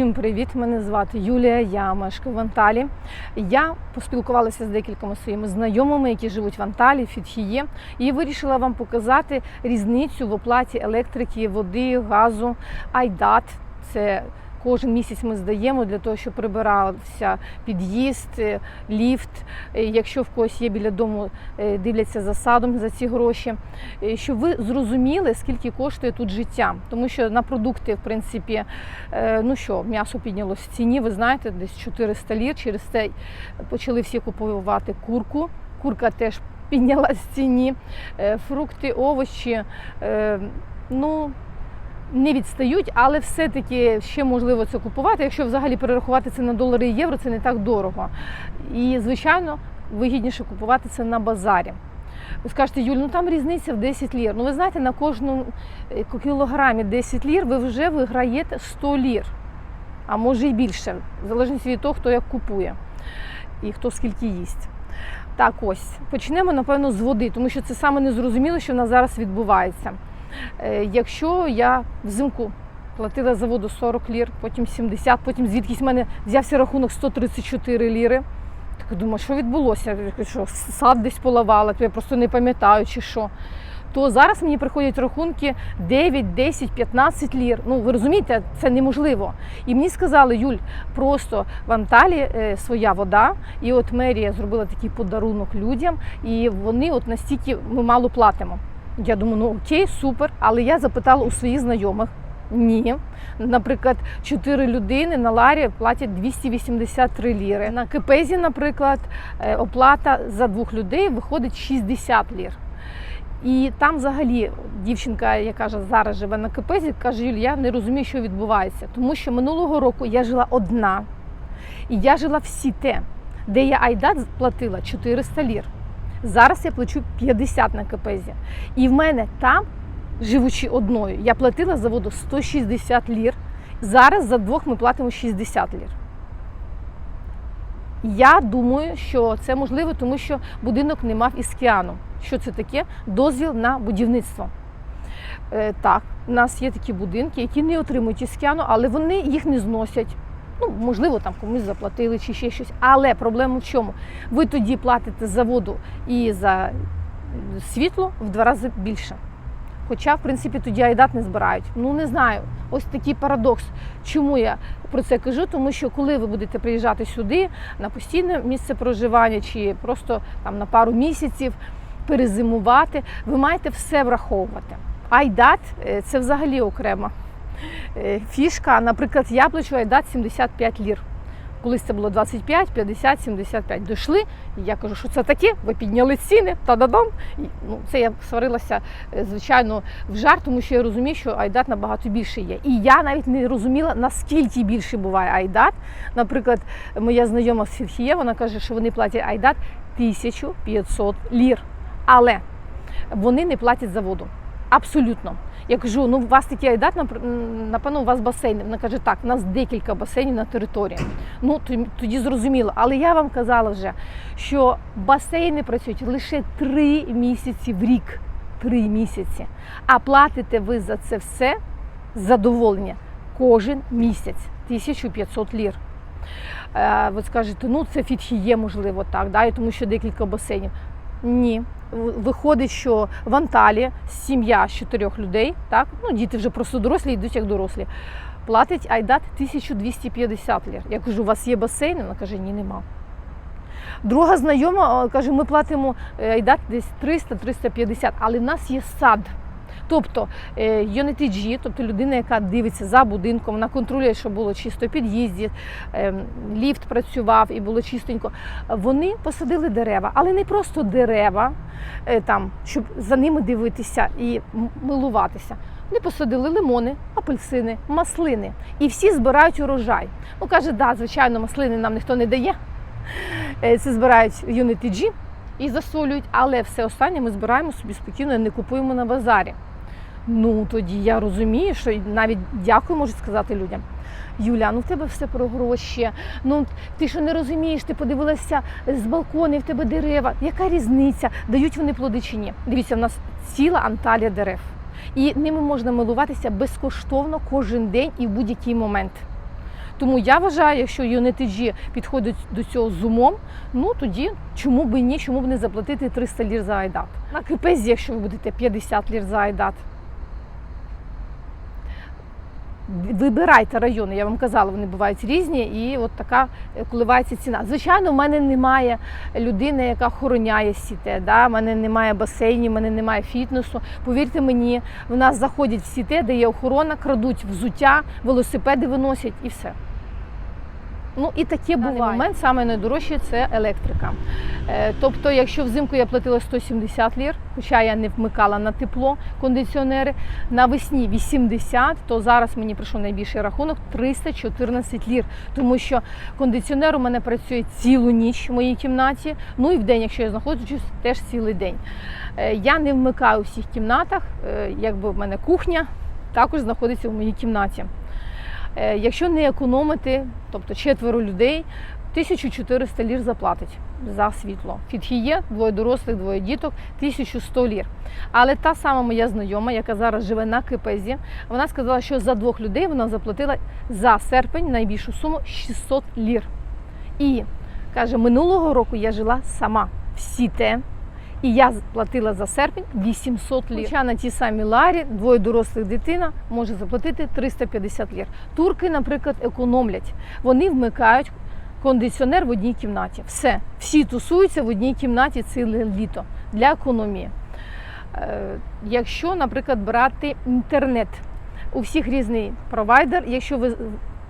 Всім привіт! Мене звати Юлія. Я мешкаю в Анталі. Я поспілкувалася з декількома своїми знайомими, які живуть в Анталі, в і вирішила вам показати різницю в оплаті електрики, води, газу, айдат. Це Кожен місяць ми здаємо для того, щоб прибирався під'їзд, е, ліфт. Е, Якщо в когось є біля дому, е, дивляться за садом за ці гроші, щоб ви зрозуміли, скільки коштує тут життя. Тому що на продукти, в принципі, ну що, м'ясо піднялось в ціні, ви знаєте, десь 400 лір. Через це почали всі купувати курку. Курка теж піднялась в ціні. Фрукти, овочі. Ну, не відстають, але все-таки ще можливо це купувати. Якщо взагалі перерахувати це на долари і євро, це не так дорого. І, звичайно, вигідніше купувати це на базарі. Ви скажете, Юль, ну там різниця в 10 лір. Ну ви знаєте, на кожному е, кілограмі 10 лір ви вже виграєте 100 лір, а може і більше, в залежності від того, хто як купує і хто скільки їсть. Так, ось почнемо, напевно, з води, тому що це саме незрозуміло, що в нас зараз відбувається. Е, Якщо я взимку платила за воду 40 лір, потім 70, потім звідкись в мене взявся рахунок 134 ліри. Так думаю, що відбулося? Що сад десь поливала, то я просто не пам'ятаю чи що. То зараз мені приходять рахунки 9, 10, 15 лір. Ну ви розумієте, це неможливо. І мені сказали, Юль, просто в Анталі е, своя вода, і от мерія зробила такий подарунок людям, і вони от настільки ми мало платимо. Я думаю, ну окей, супер. Але я запитала у своїх знайомих. Ні. Наприклад, 4 людини на Ларі платять 283 ліри. На Кипезі, наприклад, е, оплата за двох людей виходить 60 лір. І там взагалі дівчинка, яка зараз живе на Кипезі, каже, Юль, я не розумію, що відбувається. Тому що минулого року я жила одна, і я жила в Сіте, де я айдат платила 400 лір. Зараз я плачу 50 на Кипезі. І в мене там, живучи одною, я платила за воду 160 лір. Зараз за двох ми платимо 60 лір. Я думаю, що це можливо, тому що будинок не мав іскіану. Що це таке? Дозвіл на будівництво. Е, так, у нас є такі будинки, які не отримують іскіану, але вони їх не зносять. Ну, можливо, там комусь заплатили чи ще щось. Але проблема в чому? Ви тоді платите за воду і за світло в два рази більше. Хоча, в принципі, тоді айдат не збирають. Ну не знаю. Ось такий парадокс. Чому я про це кажу? Тому що коли ви будете приїжджати сюди на постійне місце проживання чи просто там на пару місяців перезимувати, ви маєте все враховувати. Айдат е, це взагалі окрема е, фішка. Наприклад, я плачу айдат 75 лір. Колись це було 25, 50, 75. Дійшли, і я кажу, що це таке? Ви підняли ціни, та-да-дам. Ну, це я сварилася, е, звичайно, в жарт, тому що я розумію, що айдат набагато більше є. І я навіть не розуміла, наскільки більше буває айдат. Наприклад, моя знайома з Фірхіє, вона каже, що вони платять айдат 1500 лір. Але вони не платять за воду. Абсолютно. Я кажу, ну у вас такий айдат, напевно, у вас басейн. Вона каже, так, у нас декілька басейнів на території. Ну тоді зрозуміло. Але я вам казала вже, що басейни працюють лише три місяці в рік. Три місяці. А платите ви за це все задоволення кожен місяць 1500 лір. Е, ви скажете, ну це фітхіє, можливо, так, да, тому що декілька басейнів. Ні. Виходить, що в Анталі сім'я з чотирьох людей, так, ну діти вже просто дорослі, йдуть як дорослі, платить айдат 1250 лір. Я кажу, у вас є басейн? Вона каже, ні, нема. Друга знайома е, каже, ми платимо е, айдат десь 300-350, але в нас є сад. Тобто е, UNTG, тобто людина, яка дивиться за будинком, вона контролює, щоб було чисто під'їзді, е, ліфт працював і було чистенько. Вони посадили дерева, але не просто дерева, е, там, щоб за ними дивитися і милуватися. Вони посадили лимони, апельсини, маслини. І всі збирають урожай. Ну, каже, да, звичайно, маслини нам ніхто не дає. Е, Це збирають UNTG і засолюють, але все останнє ми збираємо собі спокійно і не купуємо на базарі. Ну тоді я розумію, що навіть дякую можу сказати людям. Юля, ну в тебе все про гроші. Ну ти що не розумієш, ти подивилася з балконів, в тебе дерева. Яка різниця? Дають вони плоди чи ні? Дивіться, в нас ціла анталія дерев. І ними можна милуватися безкоштовно кожен день і в будь-який момент. Тому я вважаю, якщо UNTG підходить до цього з умом, ну тоді чому б і ні, чому б не заплатити 300 лір за айдат. На кипезі, якщо ви будете 50 лір за айдат. Вибирайте райони, я вам казала, вони бувають різні, і от така коливається ціна. Звичайно, в мене немає людини, яка охороняє сіте. Да? В мене немає басейнів, в мене немає фітнесу. Повірте мені, в нас заходять в сіте, де є охорона, крадуть взуття, велосипеди виносять і все. Ну і таке даний момент саме найдорожче це електрика. Е, Тобто, якщо взимку я платила 170 лір, хоча я не вмикала на тепло кондиціонери, навесні 80, то зараз мені прийшов найбільший рахунок 314 лір. Тому що кондиціонер у мене працює цілу ніч в моїй кімнаті. Ну і в день, якщо я знаходжусь, теж цілий день. Е, Я не вмикаю у всіх кімнатах, е, якби в мене кухня також знаходиться в моїй кімнаті. Е, Якщо не економити, тобто четверо людей, 1400 лір заплатить за світло. Фітхіє, двоє дорослих, двоє діток, 1100 лір. Але та сама моя знайома, яка зараз живе на Кипезі, вона сказала, що за двох людей вона заплатила за серпень найбільшу суму 600 лір. І каже, минулого року я жила сама в Сіте. І я платила за серпень 800 лір. Хоча на ті самі ларі двоє дорослих дитина може заплатити 350 лір. Турки, наприклад, економлять. Вони вмикають кондиціонер в одній кімнаті. Все, всі тусуються в одній кімнаті ціле літо для економії. Е, Якщо, наприклад, брати інтернет, у всіх різний провайдер. Якщо ви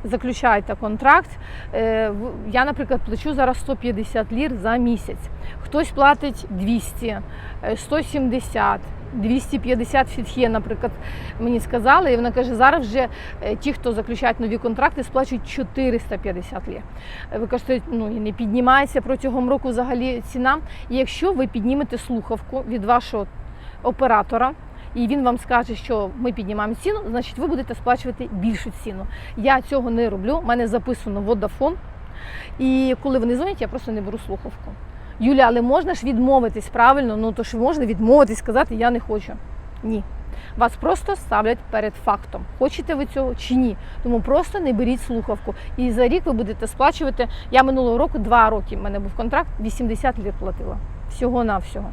заключаєте контракт, е, я, наприклад, плачу зараз 150 лір за місяць. Хтось платить 200, е, 170. 250 фітхє, наприклад, мені сказали, і вона каже, зараз вже е, ті, хто заключають нові контракти, сплачують 450 лір. Е, Ви кажете, ну і не піднімається протягом року взагалі ціна. І якщо ви піднімете слухавку від вашого оператора, і він вам скаже, що ми піднімаємо ціну, значить ви будете сплачувати більшу ціну. Я цього не роблю. У мене записано Vodafone. І коли вони дзвонять, я просто не беру слухавку. Юля, але можна ж відмовитись правильно? Ну то ж можна відмовитись, сказати я не хочу. Ні. Вас просто ставлять перед фактом, хочете ви цього чи ні. Тому просто не беріть слухавку. І за рік ви будете сплачувати. Я минулого року, два роки в мене був контракт, 80 лір платила. Всього на всього.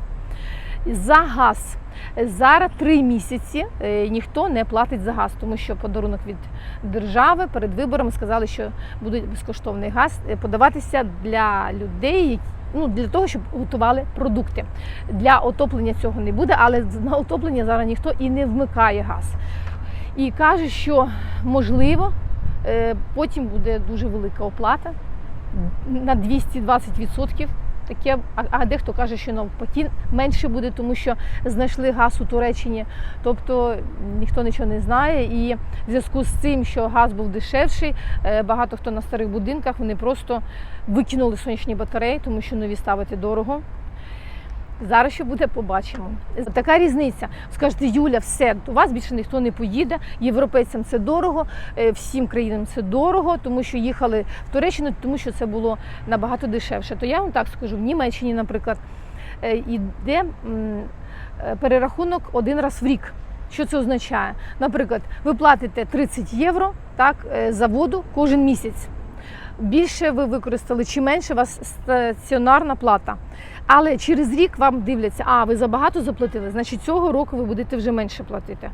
За газ. Зараз три місяці е, ніхто не платить за газ, тому що подарунок від держави перед виборами сказали, що буде безкоштовний газ е, подаватися для людей, ну для того, щоб готували продукти. Для отоплення цього не буде, але на отоплення зараз ніхто і не вмикає газ. І каже, що можливо е, потім буде дуже велика оплата на 220%. Таке, а, дехто каже, що навпаки менше буде, тому що знайшли газ у Туреччині. Тобто ніхто нічого не знає. І в зв'язку з цим, що газ був дешевший, е, багато хто на старих будинках вони просто викинули сонячні батареї, тому що нові ставити дорого. Зараз що буде, побачимо. Така різниця. Скажете, Юля, все, у вас більше ніхто не поїде. Європейцям це дорого, е, всім країнам це дорого, тому що їхали в Туреччину, тому що це було набагато дешевше. То я вам так скажу, в Німеччині, наприклад, е, йде е, перерахунок один раз в рік. Що це означає? Наприклад, ви платите 30 євро так, е, за воду кожен місяць. Більше ви використали чи менше, у вас стаціонарна плата. Але через рік вам дивляться, а ви забагато заплатили, значить цього року ви будете вже менше платити.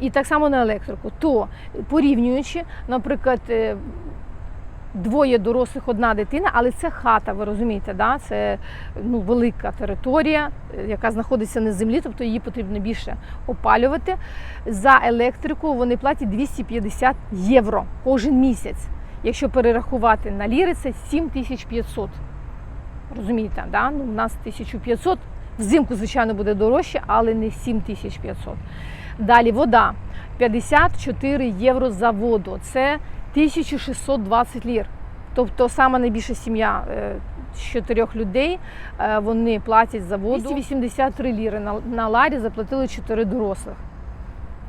І- так само на електрику. То порівнюючи, наприклад, е, двоє дорослих, одна дитина, але це хата, ви розумієте, да? це ну, велика територія, е, яка знаходиться на землі, тобто її потрібно більше опалювати. За електрику вони платять 250 євро кожен місяць. Якщо перерахувати на ліри, це 7500. Розумієте, да? ну, у нас 1500. Взимку, звичайно, буде дорожче, але не 7500. Далі вода 54 євро за воду. Це 1620 лір. Тобто сама найбільша сім'я е, з чотирьох людей е, вони платять за воду. 283 ліри на, на ларі заплатили 4 дорослих.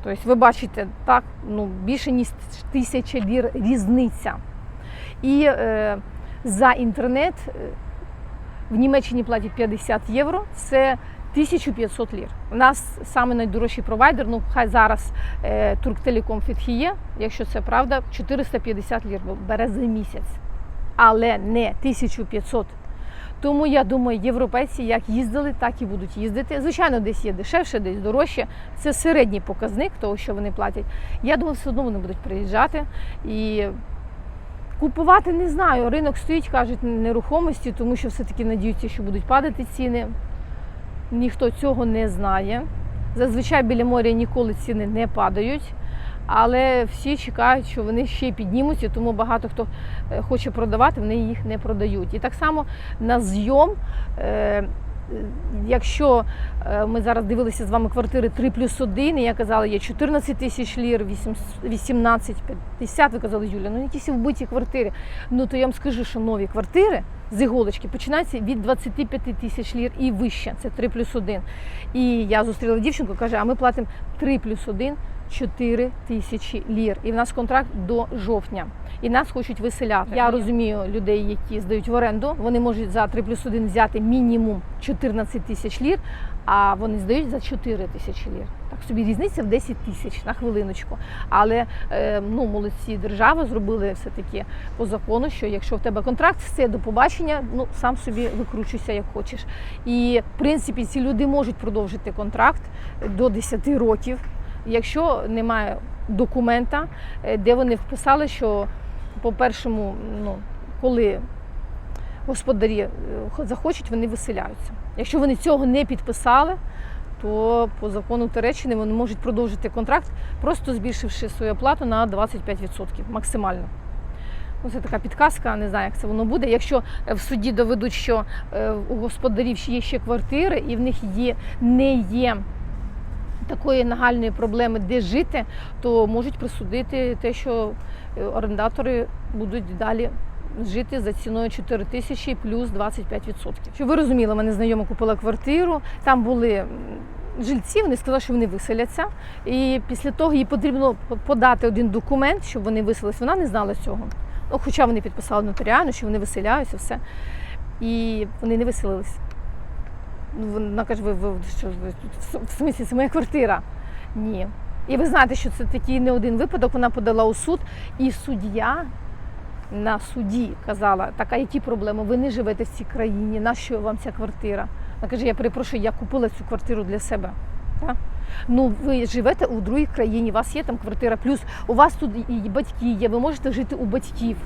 Тобто, ви бачите, так, ну, більше ніж тисяча лір різниця. І е, за інтернет е, в Німеччині платять 50 євро, це 1500 лір. У нас саме найдорожчий провайдер, ну хай зараз е, Турктелеком Фітхіє, якщо це правда, 450 лір бере за місяць, але не 1500. Тому я думаю, європейці як їздили, так і будуть їздити. Звичайно, десь є дешевше, десь дорожче. Це середній показник того, що вони платять. Я думаю, все одно вони будуть приїжджати і купувати не знаю. Ринок стоїть, кажуть, нерухомості, тому що все-таки надіються, що будуть падати ціни. Ніхто цього не знає. Зазвичай біля моря ніколи ціни не падають. Але всі чекають, що вони ще піднімуться, тому багато хто е, хоче продавати, вони їх не продають. І так само на зйом, е, якщо е, ми зараз дивилися з вами квартири 3 плюс 1, і я казала, є 14 тисяч лір, 18, 50, ви казали, Юля, ну якісь вбиті квартири. Ну то я вам скажу, що нові квартири з іголочки починаються від 25 тисяч лір і вище. Це 3 плюс 1. І я зустріла дівчинку, каже, а ми платимо 3 плюс 1 4 тисячі лір. І в нас контракт до жовтня. І нас хочуть виселяти. Я розумію людей, які здають в оренду. Вони можуть за 3 плюс 1 взяти мінімум 14 тисяч лір, а вони здають за 4 тисячі лір. Так собі різниця в 10 тисяч на хвилиночку. Але е, ну, молодці держави зробили все таки по закону, що якщо в тебе контракт, все до побачення, ну сам собі викручуйся як хочеш. І в принципі ці люди можуть продовжити контракт до 10 років якщо немає документа, е, де вони вписали, що по першому, ну коли господарі е, захочуть, вони виселяються. Якщо вони цього не підписали, то по закону Туреччини вони можуть продовжити контракт, просто збільшивши свою оплату на 25% максимально. Це така підказка, не знаю, як це воно буде. Якщо е, в суді доведуть, що у господарів є ще квартири, і в них є не є такої нагальної проблеми, де жити, то можуть присудити те, що е, орендатори будуть далі жити за ціною 4 тисячі плюс 25%. Щоб ви розуміли, мене знайома купила квартиру, там були. Жильці вони сказали, що вони виселяться, і після того їй потрібно подати один документ, щоб вони виселились. Вона не знала цього. Ну, Хоча вони підписали нотаріально, що вони виселяються, все. І вони не виселились. Ну, Вона каже, ви, ви що ви в смислі, це моя квартира. Ні. І ви знаєте, що це такий не один випадок. Вона подала у суд, і суддя на суді казала, так, а які проблеми? Ви не живете в цій країні, нащо вам ця квартира? Вона каже, я перепрошую, я купила цю квартиру для себе. Так? Ну, ви живете у другій країні, у вас є там квартира, плюс у вас тут і батьки є, ви можете жити у батьків.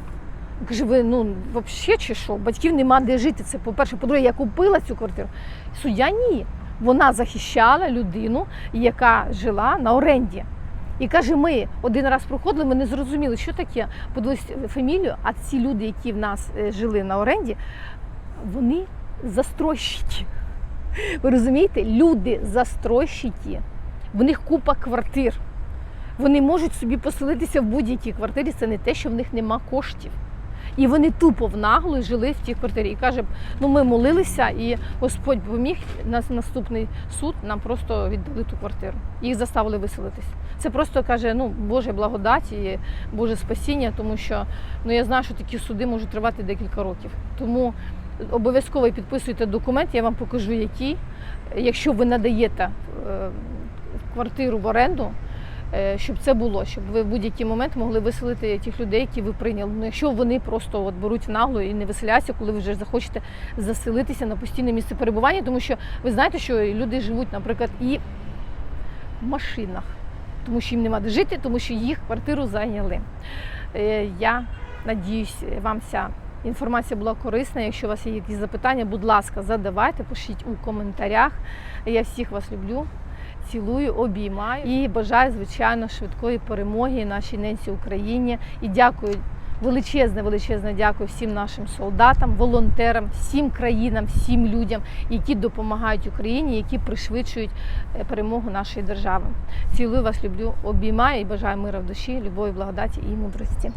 Каже, ви ну взагалі чи що? Батьків нема де жити. Це по-перше, по-друге, я купила цю квартиру. Суддя ні. Вона захищала людину, яка жила на оренді. І каже, ми один раз проходили, ми не зрозуміли, що таке подивилися фамілію, а ці люди, які в нас е, жили на оренді, вони застройщики. Ви розумієте? Люди застройщики, в них купа квартир. Вони можуть собі поселитися в будь-якій квартирі. Це не те, що в них нема коштів. І вони тупо в нагло жили в тій квартирі. І каже, ну ми молилися, і Господь поміг на наступний суд нам просто віддали ту квартиру. Їх заставили виселитись. Це просто каже, ну Боже благодать і Боже спасіння, тому що ну я знаю, що такі суди можуть тривати декілька років. Тому обов'язково підписуйте документ, я вам покажу, який. Якщо ви надаєте е, квартиру в оренду. Е, щоб це було, щоб ви в будь-який момент могли виселити тих людей, які ви прийняли. Ну, якщо вони просто от беруть в нагло і не виселяються, коли ви вже захочете заселитися на постійне місце перебування, тому що ви знаєте, що люди живуть, наприклад, і в машинах, тому що їм нема де жити, тому що їх квартиру зайняли. Е, я надіюсь, вам ця. Інформація була корисна. Якщо у вас є якісь запитання, будь ласка, задавайте, пишіть у коментарях. Я всіх вас люблю цілую, обіймаю і бажаю, звичайно, швидкої перемоги нашій ненці Україні. І дякую. Величезне, величезне дякую всім нашим солдатам, волонтерам, всім країнам, всім людям, які допомагають Україні, які пришвидшують е, перемогу нашої держави. Цілую вас, люблю, обіймаю і бажаю мира в душі, любові, благодаті і мудрості.